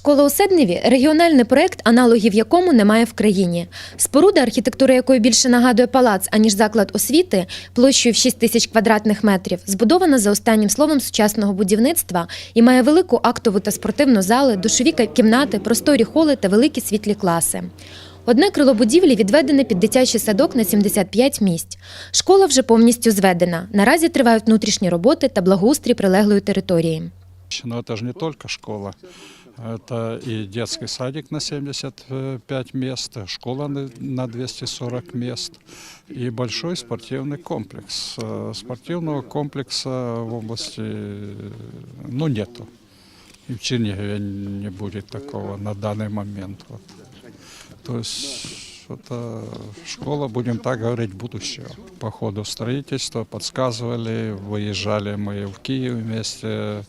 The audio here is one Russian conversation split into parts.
Школа у Седневі регіональний проект, аналогів якому немає в країні. Споруда, архітектура якої більше нагадує палац, аніж заклад освіти, площею в 6 тисяч квадратних метрів, збудована за останнім словом сучасного будівництва і має велику актову та спортивну зали, душові кімнати, просторі холи та великі світлі класи. Одне крило будівлі відведене під дитячий садок на 75 місць. Школа вже повністю зведена. Наразі тривають внутрішні роботи та благоустрій прилеглої території. Но это же не только школа. Это и детский садик на 75 мест, школа на- на 240 мест и большой спортивный комплекс. Э, Спортивного комплекса в области ну, нету. И в Чернигове не будет такого на данный момент. Вот. То есть это школа, будем так говорить, будущего. По ходу строительства подсказывали, выезжали мы в Киев вместе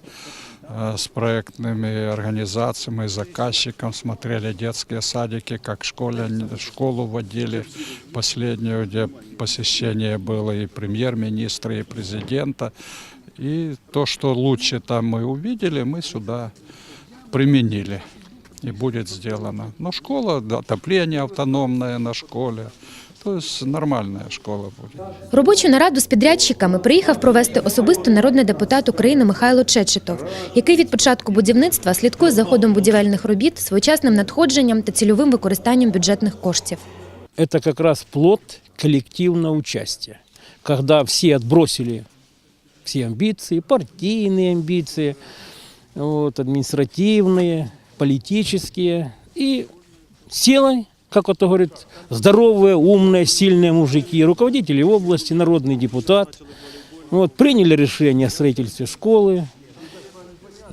с проектными организациями, заказчиком, смотрели детские садики, как школе, школу водили последнюю, где посещение было и премьер-министра, и президента. И то, что лучше там мы увидели, мы сюда применили и будет сделано. Но школа, отопление автономное на школе. То есть нормальная школа будет. Робочу нараду з підрядчиками приїхав провести особисто народний депутат України Михайло Чечетов, який від початку будівництва слідкує за ходом будівельних робіт, своєчасним надходженням та цільовим використанням бюджетних коштів. это как раз плод коллективного участия, когда все отбросили все амбиции, партийные амбиции, вот, административные, политические, и села, как это говорит, здоровые, умные, сильные мужики, руководители области, народный депутат, вот, приняли решение о строительстве школы,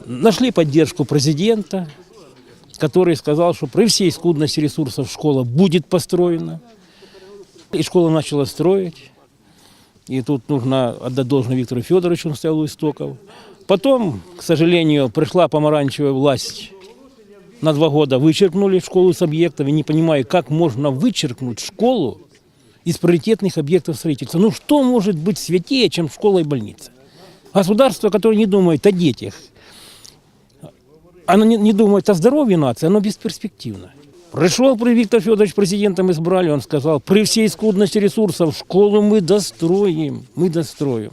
нашли поддержку президента, который сказал, что при всей скудности ресурсов школа будет построена. И школа начала строить. И тут нужно отдать должное Виктору Федоровичу, он стоял у истоков. Потом, к сожалению, пришла помаранчевая власть. На два года вычеркнули школу с объектов. И не понимаю, как можно вычеркнуть школу из приоритетных объектов строительства. Ну что может быть святее, чем школа и больница? Государство, которое не думает о детях, оно не, не думает о здоровье нации, оно бесперспективно. Пришел при Виктор Федорович президентом избрали, он сказал, при всей скудности ресурсов школу мы достроим, мы достроим.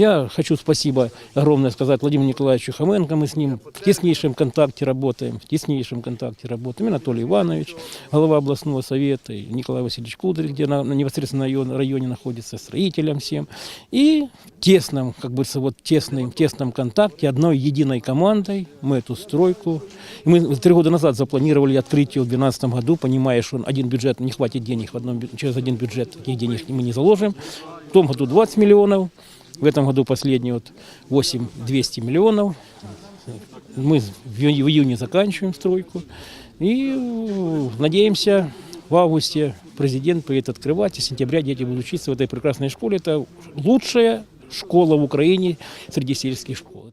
Я хочу спасибо огромное сказать Владимиру Николаевичу Хоменко, мы с ним в теснейшем контакте работаем, в теснейшем контакте работаем. И Анатолий Иванович, глава областного совета, и Николай Васильевич Кудрин, где на, на непосредственно район, районе находится, строителям всем. И в тесном, как бы вот тесном, тесном контакте, одной единой командой мы эту стройку. И мы три года назад запланировали открытие в 2012 году, понимая, что один бюджет, не хватит денег в одном, через один бюджет, таких денег мы не заложим. В том году 20 миллионов, в этом году последний вот 8 200 миллионов. Мы в ию- в июне заканчиваем стройку. И э, надеемся, в августе президент приедет открывать, и с сентября дети будут учиться в этой прекрасной школе. Это лучшая школа в Украине среди сельских школ.